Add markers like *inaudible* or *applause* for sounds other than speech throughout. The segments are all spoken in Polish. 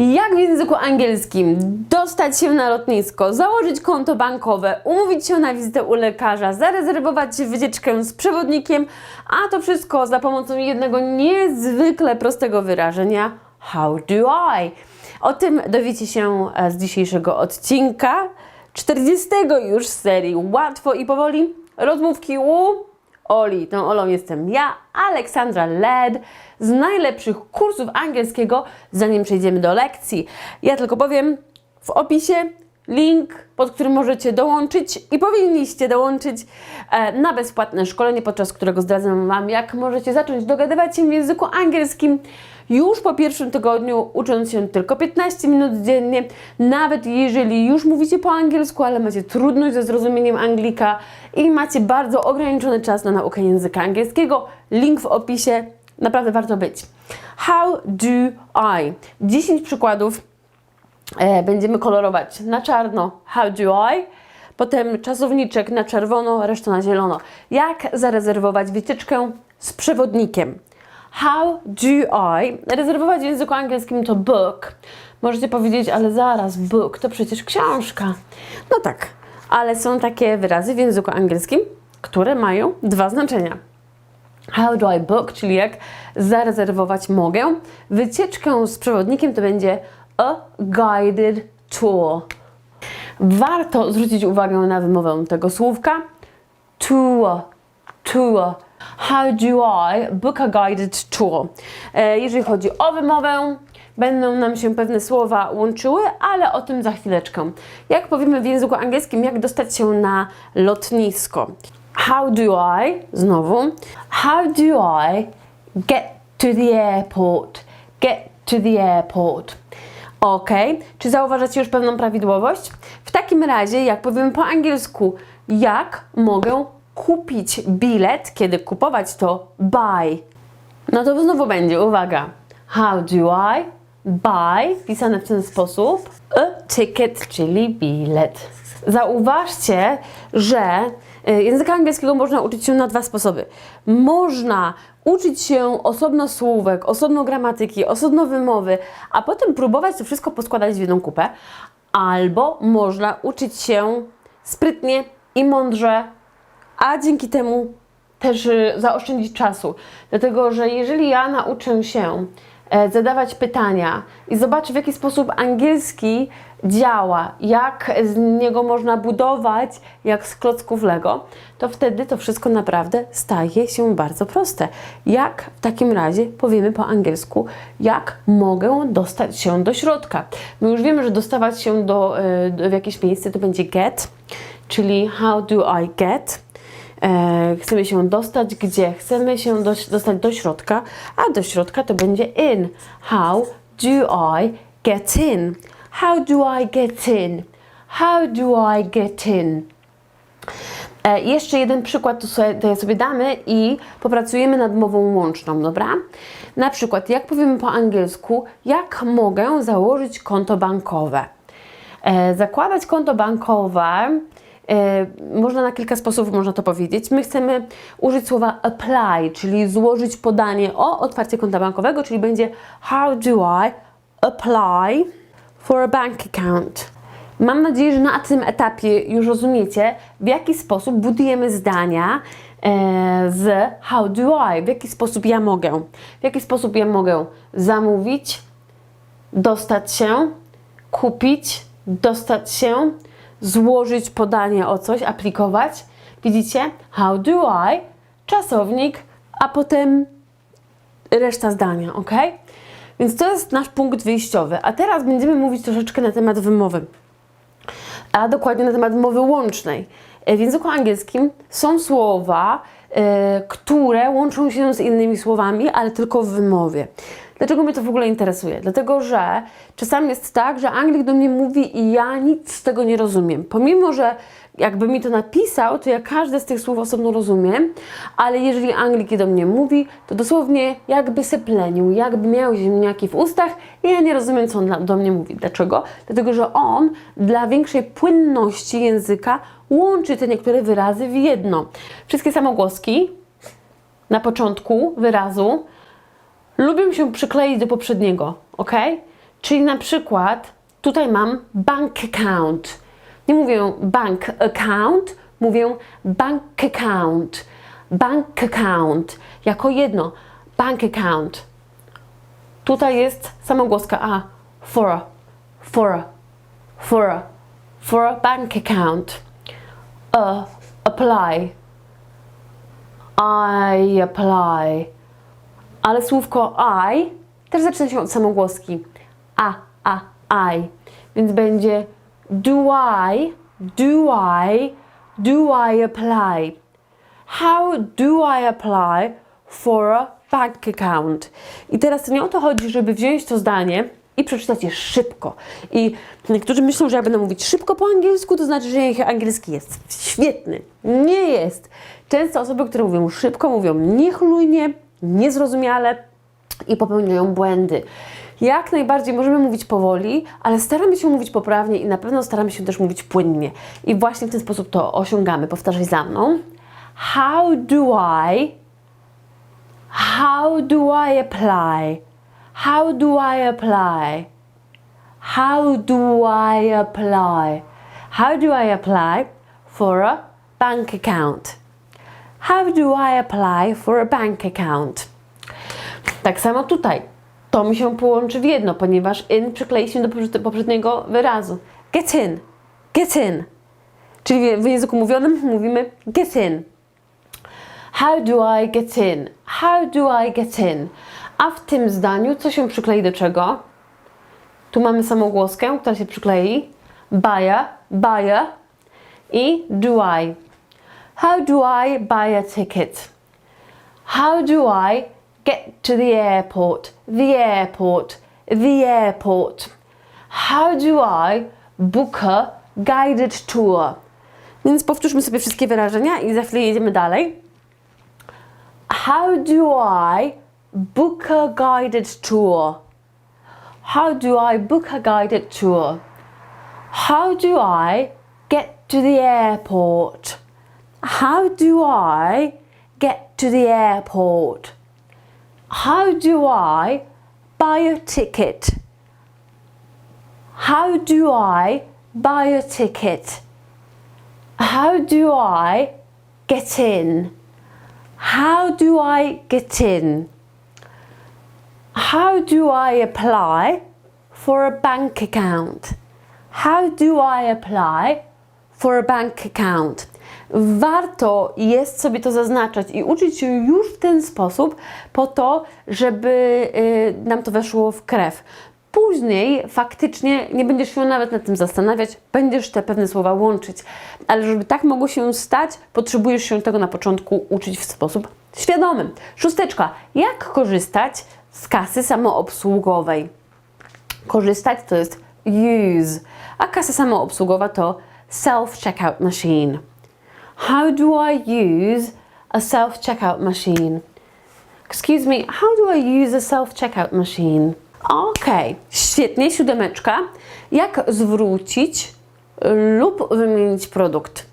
Jak w języku angielskim dostać się na lotnisko, założyć konto bankowe, umówić się na wizytę u lekarza, zarezerwować wycieczkę z przewodnikiem, a to wszystko za pomocą jednego niezwykle prostego wyrażenia How do I? O tym dowiecie się e, z dzisiejszego odcinka, 40 już serii Łatwo i Powoli. Rozmówki u Oli. Tą Olą jestem ja, Aleksandra Led, z najlepszych kursów angielskiego, zanim przejdziemy do lekcji. Ja tylko powiem w opisie link, pod którym możecie dołączyć i powinniście dołączyć e, na bezpłatne szkolenie, podczas którego zdradzam Wam, jak możecie zacząć dogadywać się w języku angielskim już po pierwszym tygodniu, ucząc się tylko 15 minut dziennie, nawet jeżeli już mówicie po angielsku, ale macie trudność ze zrozumieniem Anglika i macie bardzo ograniczony czas na naukę języka angielskiego, link w opisie, naprawdę warto być. How do I? 10 przykładów e, będziemy kolorować na czarno How do I? Potem czasowniczek na czerwono, reszta na zielono. Jak zarezerwować wycieczkę z przewodnikiem? How do I? Rezerwować w języku angielskim to book. Możecie powiedzieć, ale zaraz, book to przecież książka. No tak, ale są takie wyrazy w języku angielskim, które mają dwa znaczenia. How do I book, czyli jak zarezerwować mogę. Wycieczkę z przewodnikiem to będzie a guided tour. Warto zwrócić uwagę na wymowę tego słówka. Tour, tour. How do I book a guided tour? E, Jeżeli chodzi o wymowę, będą nam się pewne słowa łączyły, ale o tym za chwileczkę. Jak powiemy w języku angielskim, jak dostać się na lotnisko? How do I, znowu, how do I get to the airport? Get to the airport. Ok, czy zauważacie już pewną prawidłowość? W takim razie, jak powiem po angielsku, jak mogę kupić bilet, kiedy kupować to buy. No to znowu będzie, uwaga. How do I buy, pisane w ten sposób, a ticket, czyli bilet. Zauważcie, że y, języka angielskiego można uczyć się na dwa sposoby. Można uczyć się osobno słówek, osobno gramatyki, osobno wymowy, a potem próbować to wszystko poskładać w jedną kupę, albo można uczyć się sprytnie i mądrze, a dzięki temu też y, zaoszczędzić czasu. Dlatego, że jeżeli ja nauczę się e, zadawać pytania i zobaczę, w jaki sposób angielski działa, jak z niego można budować, jak z klocków Lego, to wtedy to wszystko naprawdę staje się bardzo proste. Jak w takim razie powiemy po angielsku, jak mogę dostać się do środka? My już wiemy, że dostawać się do, e, do w jakieś miejsce to będzie get, czyli how do I get? E, chcemy się dostać gdzie? Chcemy się do, dostać do środka, a do środka to będzie in. How do I get in? How do I get in? How do I get in? E, jeszcze jeden przykład to sobie, to sobie damy i popracujemy nad mową łączną, dobra? Na przykład, jak powiemy po angielsku, jak mogę założyć konto bankowe? E, zakładać konto bankowe można na kilka sposobów można to powiedzieć. My chcemy użyć słowa apply, czyli złożyć podanie o otwarcie konta bankowego, czyli będzie how do I apply for a bank account. Mam nadzieję, że na tym etapie już rozumiecie, w jaki sposób budujemy zdania e, z how do I, w jaki sposób ja mogę, w jaki sposób ja mogę zamówić, dostać się, kupić, dostać się, złożyć podanie o coś, aplikować. Widzicie? How do I? Czasownik, a potem reszta zdania, ok? Więc to jest nasz punkt wyjściowy. A teraz będziemy mówić troszeczkę na temat wymowy. A dokładnie na temat mowy łącznej. E, W języku angielskim są słowa, e, które łączą się z innymi słowami, ale tylko w wymowie. Dlaczego mnie to w ogóle interesuje? Dlatego, że czasami jest tak, że Anglik do mnie mówi i ja nic z tego nie rozumiem. Pomimo, że jakby mi to napisał, to ja każde z tych słów osobno rozumiem, ale jeżeli Anglik do mnie mówi, to dosłownie jakby se plenił, jakby miał ziemniaki w ustach i ja nie rozumiem, co on do mnie mówi. Dlaczego? Dlatego, że on dla większej płynności języka łączy te niektóre wyrazy w jedno. Wszystkie samogłoski na początku wyrazu lubią się przykleić do poprzedniego, ok? Czyli na przykład tutaj mam bank account. Nie mówię bank account, mówię bank account. Bank account. Jako jedno. Bank account. Tutaj jest samogłoska A. For a, for a, for a, for a bank account. A, apply. I apply. Ale słówko I też zaczyna się od samogłoski. A, a, I. Więc będzie do I, do I, do I apply? How do I apply for a bank account? I teraz nie o to chodzi, żeby wziąć to zdanie i przeczytać je szybko. I niektórzy myślą, że ja będę mówić szybko po angielsku, to znaczy, że ich angielski jest świetny. Nie jest. Często osoby, które mówią szybko, mówią niechlujnie, niezrozumiale i popełniają błędy. Jak najbardziej możemy mówić powoli, ale staramy się mówić poprawnie i na pewno staramy się też mówić płynnie. I właśnie w ten sposób to osiągamy. Powtarzaj za mną. How do I How do I apply? How do I apply? How do I apply? How do I apply for a bank account? How do I apply for a bank account? Tak samo tutaj. To mi się połączy w jedno, ponieważ in przyklei się do poprzedni- poprzedniego wyrazu. Get in. Get in. Czyli w języku mówionym *laughs* mówimy get in. How do I get in? How do I get in? A w tym zdaniu co się przyklei do czego? Tu mamy samogłoskę, która się przyklei. Buy a, buy a i do I. How do I buy a ticket? How do I get to the airport? The airport. The airport. How do I book a guided tour? Więc powtórzmy sobie wszystkie wyrażenia i za chwilę jedziemy dalej. How do I book a guided tour? How do I book a guided tour? How do I get to the airport? How do I get to the airport? How do I buy a ticket? How do I buy a ticket? How do I get in? How do I get in? How do I apply for a bank account? How do I apply for a bank account? Warto jest sobie to zaznaczać i uczyć się już w ten sposób, po to, żeby y, nam to weszło w krew. Później faktycznie nie będziesz się nawet nad tym zastanawiać, będziesz te pewne słowa łączyć. Ale żeby tak mogło się stać, potrzebujesz się tego na początku uczyć w sposób świadomy. Szósteczka. Jak korzystać z kasy samoobsługowej? Korzystać to jest use, a kasa samoobsługowa to self-checkout machine. How do I use a self-checkout machine? Excuse me, how do I use a self-checkout machine? Okej, świetnie, siódemeczka. Jak zwrócić lub wymienić produkt?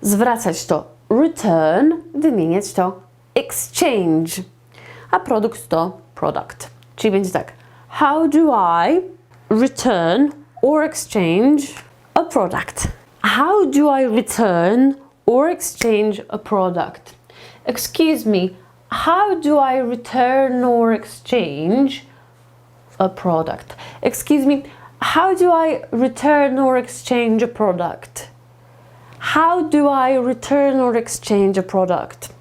Zwracać to return, wymieniać to exchange, a produkt to product. Czyli będzie tak, how do I return or exchange a product? How do I return or exchange a product? Excuse me, how do I return or exchange a product? Excuse me, how do I return or exchange a product? How do I return or exchange a product?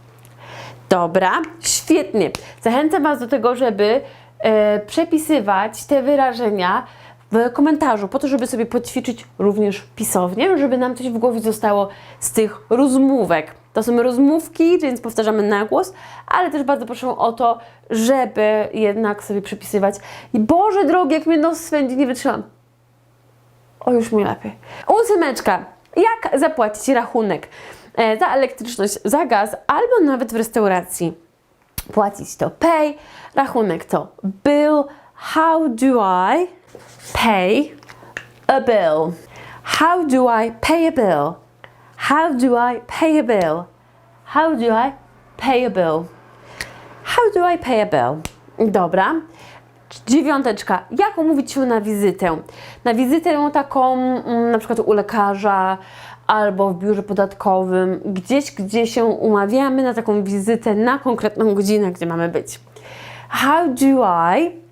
Dobra, świetnie. Zachęcam Was do tego, żeby e, przepisywać te wyrażenia w komentarzu, po to, żeby sobie poćwiczyć również pisownie, żeby nam coś w głowie zostało z tych rozmówek. To są rozmówki, więc powtarzamy na głos, ale też bardzo proszę o to, żeby jednak sobie przepisywać. I Boże drogi, jak mnie nos swędzi, nie wytrzymam. O, już mi lepiej. Ósemeczka. Jak zapłacić rachunek e, za elektryczność, za gaz albo nawet w restauracji? Płacić to pay, rachunek to bill. How do I pay a bill? How do I pay a bill? How do I pay a bill? How do I pay a bill? How do I pay a bill? Dobra. Dziewiąteczka. Jak umówić się na wizytę? Na wizytę taką mm, na przykład u lekarza albo w biurze podatkowym, gdzieś, gdzie się umawiamy na taką wizytę na konkretną godzinę, gdzie mamy być. How do I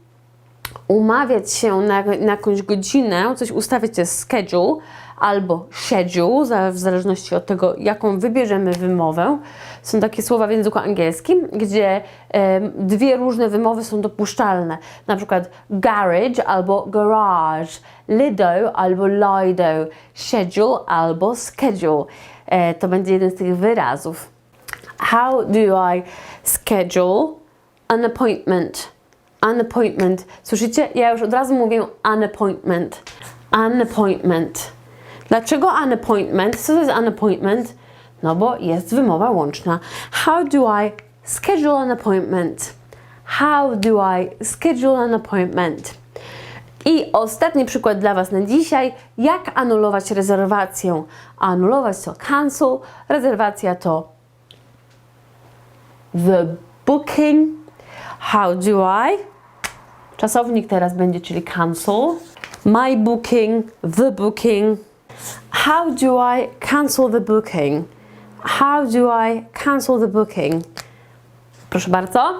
umawiać się na, na jakąś godzinę, coś ustawiać jest schedule albo schedule, w zależności od tego, jaką wybierzemy wymowę. Są takie słowa w języku angielskim, gdzie dwie różne wymowy są dopuszczalne. Na przykład garage albo garage, lido albo lido, schedule albo schedule. E, to będzie jeden z tych wyrazów. How do I schedule an appointment? An appointment. Słyszycie? Ja już od razu mówię an appointment. An appointment. Dlaczego an appointment? Co to jest an appointment? No bo jest wymowa łączna. How do I schedule an appointment? How do I schedule an appointment? I ostatni przykład dla Was na dzisiaj. Jak anulować rezerwację? Anulować to cancel, rezerwacja to the booking. How do I? Czasownik teraz będzie, czyli cancel. My booking, the booking. How do I cancel the booking? How do I cancel the booking? Proszę bardzo.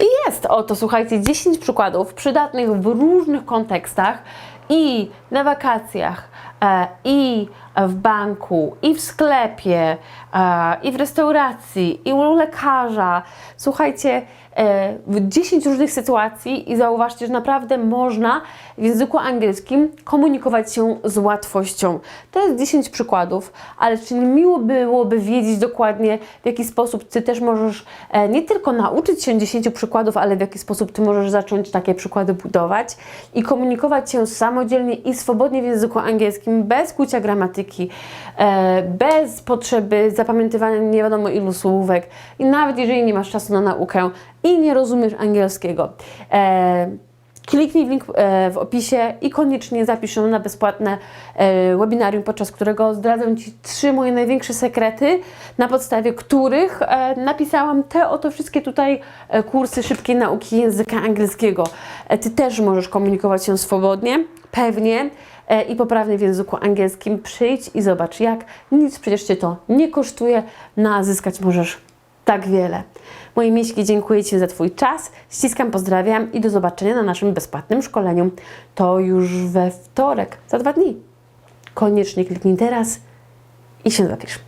I jest oto, słuchajcie, 10 przykładów przydatnych w różnych kontekstach i na wakacjach, e, i w banku, i w sklepie, e, i w restauracji, i u lekarza. Słuchajcie, e, w 10 różnych sytuacji i zauważcie, że naprawdę można w języku angielskim komunikować się z łatwością. To jest 10 przykładów, ale czy miło byłoby wiedzieć dokładnie, w jaki sposób Ty też możesz nie tylko nauczyć się 10 przykładów, ale w jaki sposób Ty możesz zacząć takie przykłady budować i komunikować się samodzielnie i swobodnie w języku angielskim, bez kłucia gramatyki, e, bez potrzeby zapamiętywania nie wiadomo ilu słówek i nawet jeżeli nie masz czasu na naukę i nie rozumiesz angielskiego. Kliknij link e, w opisie i koniecznie zapisz się na bezpłatne e, webinarium, podczas którego zdradzę Ci trzy moje największe sekrety, na podstawie których e, napisałam te oto wszystkie tutaj kursy szybkiej nauki języka angielskiego. Ty też możesz komunikować się swobodnie, pewnie i poprawnie w języku angielskim. Przyjdź i zobacz jak. Nic przecież Cię to nie kosztuje, no a zyskać możesz tak wiele. Moje miśki, dziękuję Ci za Twój czas. Ściskam, pozdrawiam i do zobaczenia na naszym bezpłatnym szkoleniu. To już we wtorek, za dwa dni. Koniecznie kliknij teraz i się zapisz.